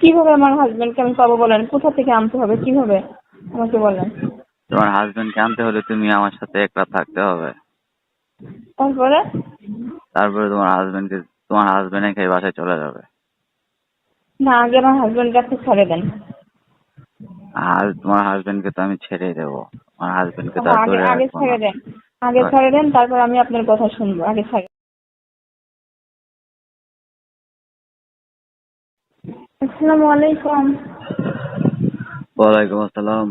কীভাবে আমার হাজবেন্ডকে আমি পাবো বলেন? কোথা থেকে আনতে হবে? কীভাবে? আমাকে বলেন। তোমার হাজবেন্ডকে আনতে হলে তুমি আমার সাথে একলা থাকতে হবে। তারপরে? তারপরে তোমার হাজবেন্ডকে তোমার হাজবেন্ড একাই বাসায় চলে যাবে। না আগে আমার হাজবেন্ড কাছে ছেড়ে দেন। আর তোমার হাজবেন্ডকে তো আমি ছেড়ে দেবো। আমার হাজবেন্ডকে তো আর আগে ছেড়ে দেন। আগে। ছেড়ে দেন তারপর আমি আপনার কথা শুনব। আগে ছেড়ে আসসালামু আলাইকুম। ওয়ালাইকুম আসসালাম।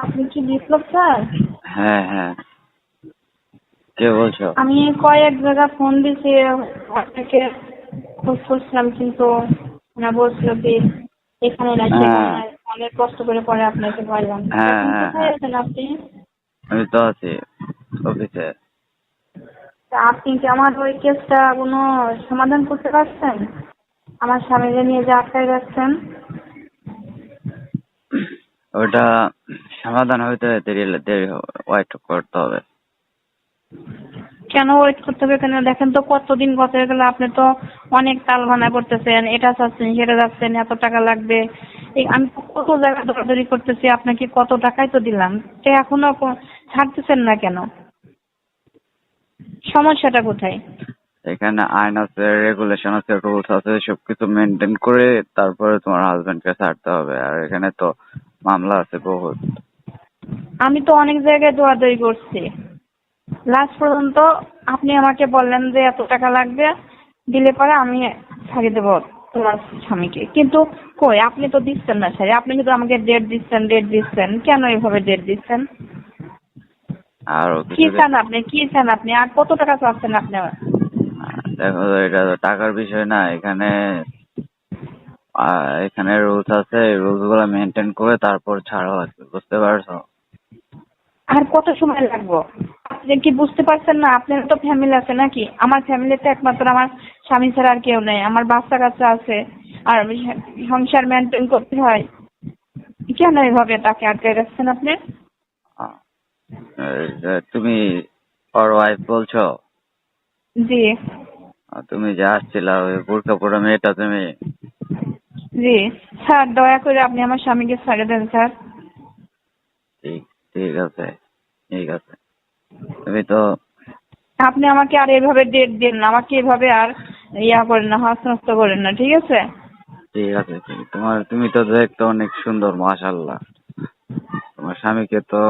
আপনি কি বিপ্লব স্যার? হ্যাঁ হ্যাঁ। কে বলছো? আমি কয়েক জায়গা ফোন দিছি আপনাকে খোঁজ করছিলাম কিন্তু না বলছিল যে এখানে না হ্যাঁ। অনেক কষ্ট করে পরে আপনাকে পাইলাম। হ্যাঁ, হ্যাঁ, হ্যাঁ। আছেন আপনি? আমি তো আছি অফিসে। আপনি কি আমার ওই কেসটা কোনো সমাধান করতে পারছেন? আমার স্বামীকে নিয়ে যে আটকায় রাখছেন ওটা সমাধান হইতে দেরি দেরি ওয়েট করতে হবে। কেন ওয়েট করতে হবে কেন? দেখেন তো কতদিন গত হয়ে গেল আপনি তো অনেক তাল ভানা করতেছেন এটা চাচ্ছেন সেটা যাচ্ছেন এত টাকা লাগবে। আমি কত জায়গা দৌড়াদৌড়ি করতেছি আপনাকে কত টাকাই তো দিলাম। তো এখনও ছাড়তেছেন না কেন? সমস্যাটা কোথায়? এখানে আইন আছে রেগুলেশন আছে রুলস আছে সবকিছু মেনটেন করে তারপরে তোমার হাজবেন্ডকে ছাড়তে হবে। আর এখানে তো মামলা আছে বহুত। আমি তো অনেক জায়গায় দৌড়াদৌড়ি করছি। লাস্ট পর্যন্ত আপনি আমাকে বললেন যে এত টাকা লাগবে দিলে পরে আমি ছাড়িয়ে দেবো তোমার স্বামীকে। কিন্তু কই আপনি তো দিচ্ছেন না স্যার আপনি কিন্তু আমাকে ডেট দিচ্ছেন ডেট দিচ্ছেন। কেন এভাবে ডেট দিচ্ছেন? আর কি চান আপনি? কি চান আপনি? আর কত টাকা চাচ্ছেন আপনি? দেখো এটা তো টাকার বিষয় না এখানে আহ, এখানে রুলস আছে রুলসগুলো মেনটেন করে তারপর ছাড়া আছে বুঝতে পারছ? আর কত সময় লাগবো? আপনি কি বুঝতে পারছেন না? আপনার তো ফ্যামিলি আছে নাকি? আমার ফ্যামিলিতে একমাত্র আমার স্বামী ছাড়া আর কেউ নেই আমার বাচ্চা কাচ্চা আছে আর আমি সংসার মেনটেন করতে হয়। কেন এভাবে তাকে আটকে রাখছেন আপনি? তুমি ওর ওয়াইফ বলছো? জি। তুমি যে আসছিলা ওই বোরকা পরা মেয়েটা তুমি। জি। স্যার দয়া করে আপনি আমার স্বামীকে ছেড়ে দেন স্যার। ঠিক ঠিক আছে ঠিক আছে। তুমি তো আপনি আমাকে আর এভাবে ডেট দিন না আমাকে এভাবে আর ইয়া করেন না হাসনস্ত করেন না ঠিক আছে? ঠিক আছে ঠিক। তোমার তুমি তো দেখতে অনেক সুন্দর মাশাল্লাহ তোমার স্বামীকে তো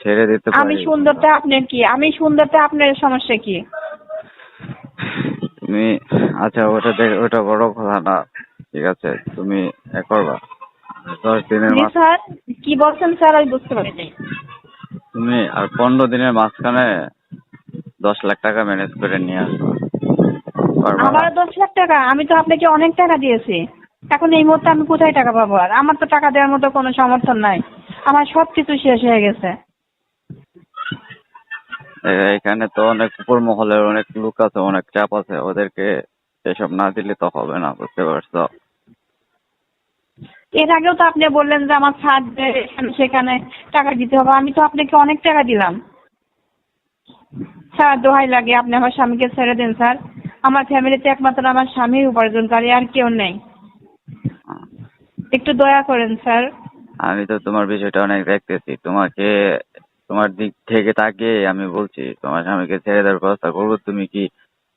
ছেড়ে দিতে আমি সুন্দরটা আপনার কি? আমি সুন্দরটা আপনার সমস্যা কি? তুমি আচ্ছা ওটা দেখ ওটা বড় কথা না। ঠিক আছে তুমি এ করবা। দশ দিনের জি মাঝ স্যার কি বলছেন স্যার আমি বুঝতে পারিনি তুমি আর পনেরো দিনের মাঝখানে দশ লাখ টাকা ম্যানেজ করে নিয়ে আসবা। পারবা না? আবার দশ লাখ টাকা আমি তো আপনাকে অনেক টাকা দিয়েছি। এখন এই মুহূর্তে আমি কোথায় টাকা পাবো? আর আমার তো টাকা দেওয়ার মতো কোনো সমর্থন নাই। আমার সব কিছু শেষ হয়ে গেছে। এখানে তো অনেক উপর মহলের অনেক লোক আছে অনেক চাপ আছে। ওদেরকে এসব না দিলে তো হবে না বুঝতে পারছ? এর আগেও তো আপনি বললেন যে আমার ছাদ সেখানে টাকা দিতে হবে। আমি তো আপনাকে অনেক টাকা দিলাম। স্যার দোহাই লাগে। আপনি আমার স্বামীকে ছেড়ে দিন স্যার। আমার ফ্যামিলিতে একমাত্র আমার স্বামী উপার্জনকারী আর কেউ নেই। একটু দয়া করেন স্যার। আমি তো তোমার বিষয়টা অনেক দেখতেছি। তোমাকে তোমার দিক থেকে তাকে আমি বলছি তোমার স্বামীকে ছেড়ে দেওয়ার ব্যবস্থা করব তুমি কি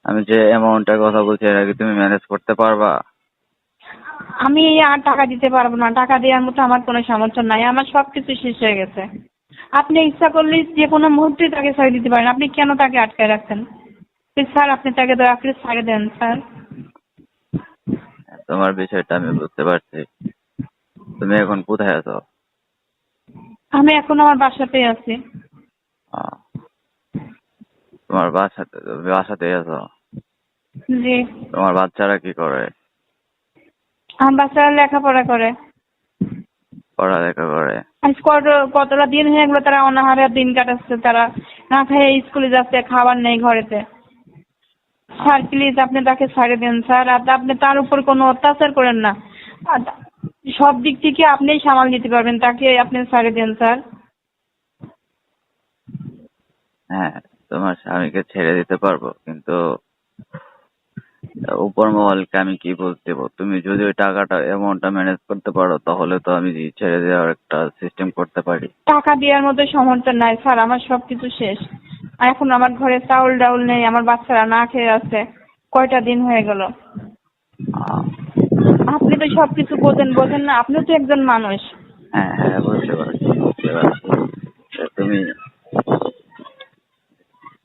আমি যে অ্যামাউন্টের কথা বলছি এটা কি তুমি ম্যানেজ করতে পারবা? আমি আর টাকা দিতে পারব না টাকা দেওয়ার মতো আমার কোনো সামর্থ্য নাই আমার সব কিছু শেষ হয়ে গেছে। আপনি ইচ্ছা করলে যে কোনো মুহূর্তে তাকে ছেড়ে দিতে পারেন আপনি কেন তাকে আটকায় রাখছেন? স্যার আপনি তাকে দয়া করে ছেড়ে দেন স্যার। তোমার বিষয়টা আমি বুঝতে পারছি। তুমি এখন কোথায় আছো? আমি এখন আমার বাসাতেই আছি। তোমার বাসাতে বাসাতে আছো? জি। তোমার বাচ্চারা কি করে? আমার বাচ্চারা লেখাপড়া করে। পড়ালেখা করে? আজ কত কতটা দিন হয়ে গেলো তারা অনাহারে দিন কাটাচ্ছে তারা না খেয়ে স্কুলে যাচ্ছে খাবার নেই ঘরেতে। স্যার প্লিজ আপনি তাকে ছাড়ে দেন। স্যার আর আপনি তার উপর কোনো অত্যাচার করেন না। সব দিক থেকে আপনিই সামাল দিতে পারবেন। তাকে আপনি ছাড়ে দেন স্যার। হ্যাঁ তোমার স্বামীকে ছেড়ে দিতে পারব কিন্তু উপর মহলকে আমি কি বলতে দেবো? তুমি যদি ওই টাকাটা অ্যামাউন্টটা ম্যানেজ করতে পারো তাহলে তো আমি ছেড়ে দেওয়ার একটা সিস্টেম করতে পারি। টাকা দেওয়ার মতো সামর্থ্য নাই স্যার। আমার সবকিছু শেষ। এখন আমার ঘরে চাউল ডাউল নেই আমার বাচ্চারা না খেয়ে আছে। কয়টা দিন হয়ে গেল? আপনি তো সবকিছু বোঝেন বোঝেন না আপনি তো একজন মানুষ। হ্যাঁ হ্যাঁ বুঝতে পারছি বুঝতে পারছি। তা তুমি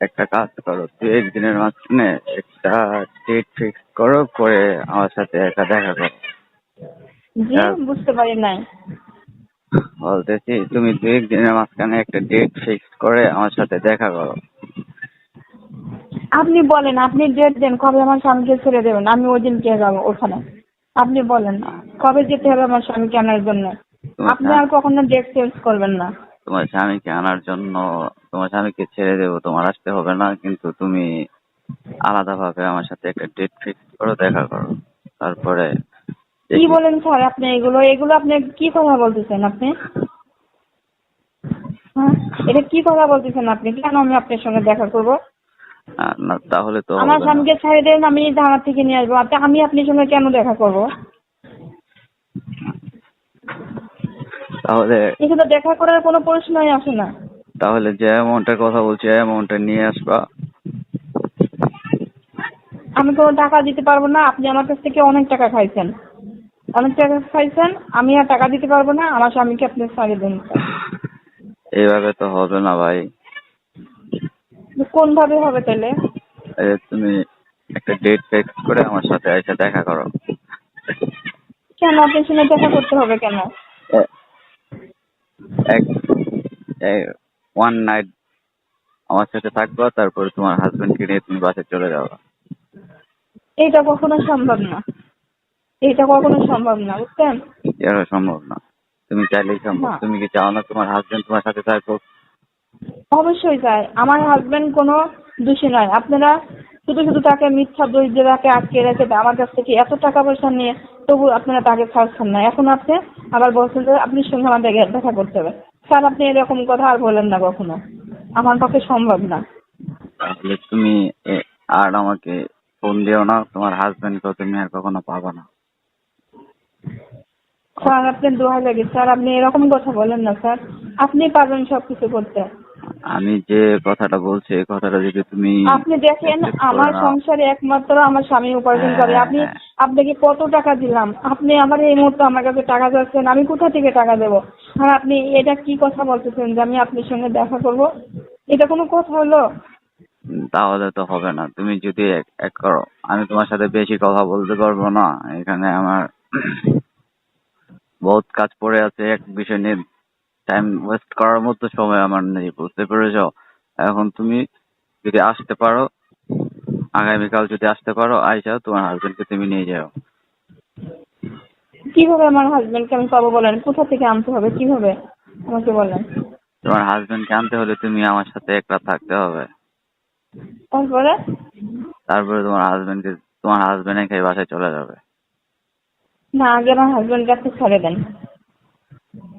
একটা কাজ করো তুই একদিনের মাঝখানে একটা ডেট ফিক্স করো করে আমার সাথে একটা দেখা করো। জি। বুঝতে পারি নাই। বলতেছি তুমি দু একদিনের মাঝখানে একটা ডেট ফিক্স করে আমার সাথে দেখা করো। আপনি বলেন আপনি ডেট দেন কবে আমার স্বামীকে ছেড়ে দেবেন? আমি ওই দিনকে যাব ওখানে। আপনি বলেন কবে যেতে হবে আমার স্বামীকে আনার জন্য? আপনি আর কখনো ডেট চেঞ্জ করবেন না। তোমার স্বামীকে আনার জন্য তোমার স্বামীকে ছেড়ে দেবো তোমার আসতে হবে না কিন্তু তুমি আলাদাভাবে আমার সাথে একটা ডেট ফিক্স করো দেখা করো। তারপরে কি বলেন স্যার আপনি এগুলো? এগুলো আপনি কি কথা বলতেছেন আপনি? হ্যাঁ? এটা কি কথা বলতেছেন আপনি? কেন আমি আপনার সঙ্গে দেখা করব? না তাহলে তো আমার স্বামীকে ছেড়ে দেন আমি ঢাকা থেকে নিয়ে আসব। আপনি আমি আপনার সঙ্গে কেন দেখা করব? তাহলে এখানে দেখা করার কোনো প্রশ্নই আসে না। তাহলে যে অ্যামাউন্টের কথা বলছি অ্যামাউন্টটা নিয়ে আসবা। আমি কোনো টাকা দিতে পারব না আপনি আমার কাছ থেকে অনেক টাকা খাইছেন। অনেক টাকা খাইছেন আমি আর টাকা দিতে পারব না আমার স্বামীকে আপনি ছাড়িয়ে দেন। এইভাবে তো হবে না ভাই। কোন ভাবে হবে তাহলে? এই তুমি একটা ডেট ফিক্স করে আমার সাথে এসে দেখা করো। কেন? আপনার সঙ্গে দেখা করতে হবে কেন? এক ওয়ান নাইট আমার সাথে থাকবা তারপরে তোমার হাজবেন্ডকে নিয়ে তুমি বাসে চলে যাবা এটা কখনো সম্ভব না। এটা কখনো সম্ভব না বুঝছেন? এটা সম্ভব না। তুমি চাইলেই সম্ভব। তুমি কি চাও না তোমার হাজবেন্ড তোমার সাথে থাকুক? অবশ্যই স্যার আমার হাজবেন্ড কোনো দোষী নয়। আপনারা শুধু শুধু তাকে মিথ্যা দোষ দিয়ে তাকে আটকে রেখে আমার কাছ থেকে এত টাকা পয়সা নিয়ে তবু আপনারা তাকে ছাড়ছেন না। এখন আপনি আবার বলছেন যে আপনি সঙ্গে আমার দেখা করতে হবে। স্যার আপনি এরকম কথা আর বলেন না কখনো। আমার পক্ষে সম্ভব না। তাহলে তুমি এ- আর আমাকে ফোন দিও না। তোমার হাজবেন্ডকেও তুমি আর কখনো পাবা না। স্যার আপনি দোয়া লাগে। স্যার আপনি এরকম কথা বলেন না স্যার। আপনি পারবেন সবকিছু করতে। আমি যে কথাটা বলছি এই কথাটা যদি তুমি আপনি দেখেন আমার সংসারে একমাত্র আমার স্বামী উপার্জন করে। হ্যাঁ, আপনি হ্যাঁ। আপনাকে কত টাকা দিলাম? আপনি আমার এই মুহূর্তে আমার কাছে টাকা চাচ্ছেন আমি কোথা থেকে টাকা দেবো? আর আপনি এটা কি কথা বলতেছেন যে আমি আপনার সঙ্গে দেখা করব? এটা কোনো কথা হলো? তাহলে তো হবে না। তুমি যদি এক এক করো। আমি তোমার সাথে বেশি কথা বলতে পারব না। এখানে আমার বহুত কাজ পড়ে আছে এক বিষয় নিয়ে টাইম ওয়েস্ট করার মতো সময় আমার নেই বুঝতে পেরেছ? এখন তুমি যদি আসতে পারো আগামীকাল যদি আসতে পারো আইসা তোমার হাজবেন্ডকে তুমি নিয়ে যাও। কীভাবে আমার হাজবেন্ডকে আমি পাবো বলেন? কোথা থেকে আনতে হবে? কীভাবে? আমাকে বলেন। তোমার হাজবেন্ডকে আনতে হলে তুমি আমার সাথে এক রাত থাকতে হবে। তারপরে? তারপরে তোমার হাজবেন্ডকে তোমার হাজবেন্ড একাই বাসায় চলে যাবে। না আগে আমার হাজবেন্ডকে আপনি ছেড়ে দেন।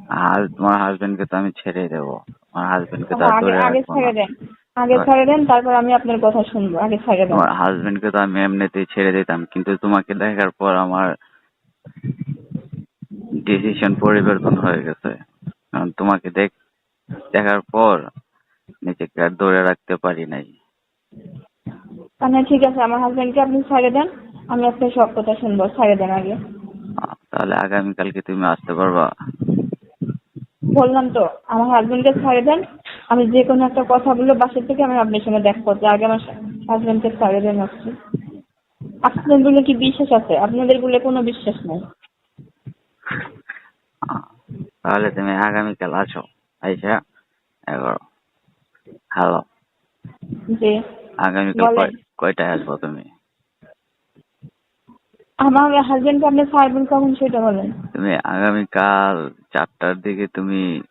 আর তোমার হাজবেন্ডকে তো আমি ছেড়ে দেবো। তোমার হাজবেন্ডকে তো আর আগে ধরে আগে রাখব ছেড়ে না দেন। আগে ছেড়ে দেন তারপর আমি আপনার কথা শুনব। আগে ছেড়ে দেন। তোমার হাজবেন্ডকে তো আমি এমনিতেই ছেড়ে দিতাম কিন্তু তোমাকে দেখার পর আমার ডিসিশন পরিবর্তন হয়ে গেছে। কারণ তোমাকে দেখ দেখার পর নিজেকে আর ধরে রাখতে পারি নাই। তাহলে ঠিক আছে আমার হাজবেন্ডকে আপনি ছেড়ে দেন আমি আপনার সব কথা শুনব। ছেড়ে দেন আগে। আহ, তাহলে আগামীকালকে তুমি আসতে পারবা। বললাম তো আমার হাজবেন্ডকে ছেড়ে দেন। আমি যে কোনো একটা কথা বললে বাসা থেকে আমি আপনার সঙ্গে দেখা করতে আগে আমার হাজবেন্ডকে ছেড়ে দেন আসছি আপনাদের বলে কি বিশ্বাস আছে? আপনাদের বলে কোনো বিশ্বাস নেই। তাহলে তুমি আগামীকাল আসো আইসা এগারো হ্যালো যে আগামীকাল। কয়টায় আসব তুমি? আমার হাজবেন্ডকে আপনি ছাড়বেন কখন সেটা বলেন। তুমি আগামীকাল চারটার দিকে তুমি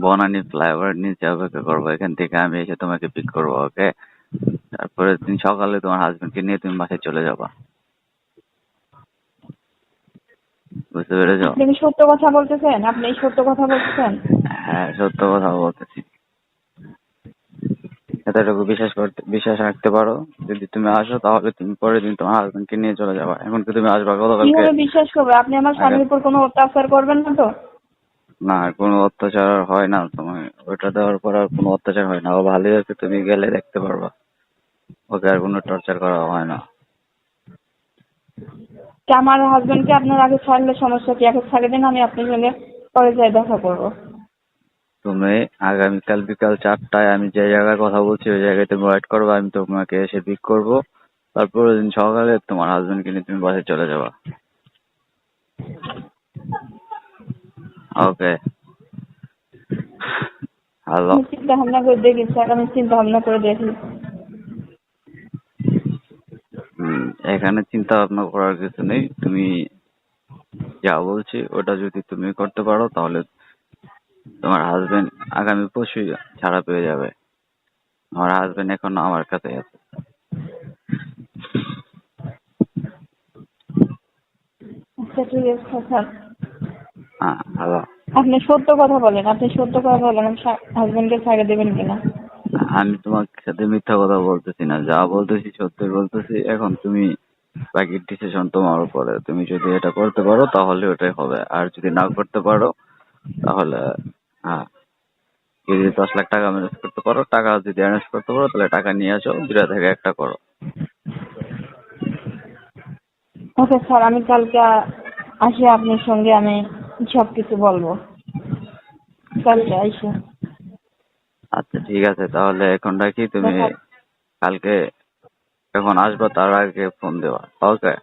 বনানী ফ্লাইওভার নিচে অপেক্ষা করব এখান থেকে আমি এসে তোমাকে পিক করব ওকে তারপরে তুমি সকালে তোমার হাজবেন্ডকে নিয়ে তুমি বাসায় চলে যাবা। বুঝতে পেরেছ? আপনি সত্য কথা বলতেছেন? আপনি সত্য কথা বলতেছেন? হ্যাঁ সত্য কথা বলতেছি। এতটুকু বিশ্বাস করতে বিশ্বাস রাখতে পারো। যদি তুমি আসো তাহলে তুমি পরের দিন তোমার হাজবেন্ডকে নিয়ে চলে যাবা। এখন কি তুমি আসবা গতকালকে? কীভাবে বিশ্বাস করবে? আপনি আমার স্বামীর উপর কোনো অত্যাচার করবেন না তো? না কোনো অত্যাচার আর হয় না। তোমার ওটা দেওয়ার পর আর কোনো অত্যাচার হয় না। ও ভালোই আছে তুমি গেলে দেখতে পারবা। ওকে আর কোনো টর্চার করা হয় না। কি আমার হাজবেন্ডকে আপনার আগে ছাড়লে সমস্যা কি? এখন ছাড়ে দিন আমি আপনার সঙ্গে পরে যাই দেখা করব। তুমি আগামীকাল বিকাল চারটায় আমি যে জায়গায় কথা বলছি ওই জায়গায় তুমি ওয়েট করবে আমি তোমাকে এসে পিক করব। তারপর দিন সকালে তোমার হাজবেন্ডকে নিয়ে তুমি বাসে চলে যাবা। ওকে হ্যালো চিন্তা ভাবনা করে দেখি স্যার আমি চিন্তা ভাবনা করে দেখি। হুম এখানে চিন্তা ভাবনা করার কিছু নেই। তুমি যা বলছি ওটা যদি তুমি করতে পারো তাহলে তোমার হাজবেন্ড আগামী পরশুই ছাড়া পেয়ে যাবে। আমার হাজবেন্ড এখন আমার কাছে আছে। আচ্ছা ঠিক আছে স্যার। হ্যাঁ হ্যালো আপনি সত্য কথা বলেন আপনি সত্য কথা বলেন হাজবেন্ডকে ছাড়ে দেবেন কিনা? আমি তোমার সাথে মিথ্যা কথা বলতেছি না যা বলতেছি সত্যি বলতেছি এখন তুমি বাকি ডিসিশন তোমার উপরে। তুমি যদি এটা করতে পারো তাহলে ওটাই হবে। আর যদি না করতে পারো তাহলে হ্যাঁ। যদি দশ লাখ টাকা ম্যানেজ করতে পারো টাকা যদি অ্যারেঞ্জ করতে পারো তাহলে টাকা নিয়ে আসো দুটা থেকে একটা করো। ওকে স্যার আমি কালকে আসি আপনার সঙ্গে আমি সব কিছু বলব। কালকে আইসো আচ্ছা ঠিক আছে তাহলে এখন রাখি তুমি কালকে এখন আসবা তার আগে ফোন দেওয়া ওকে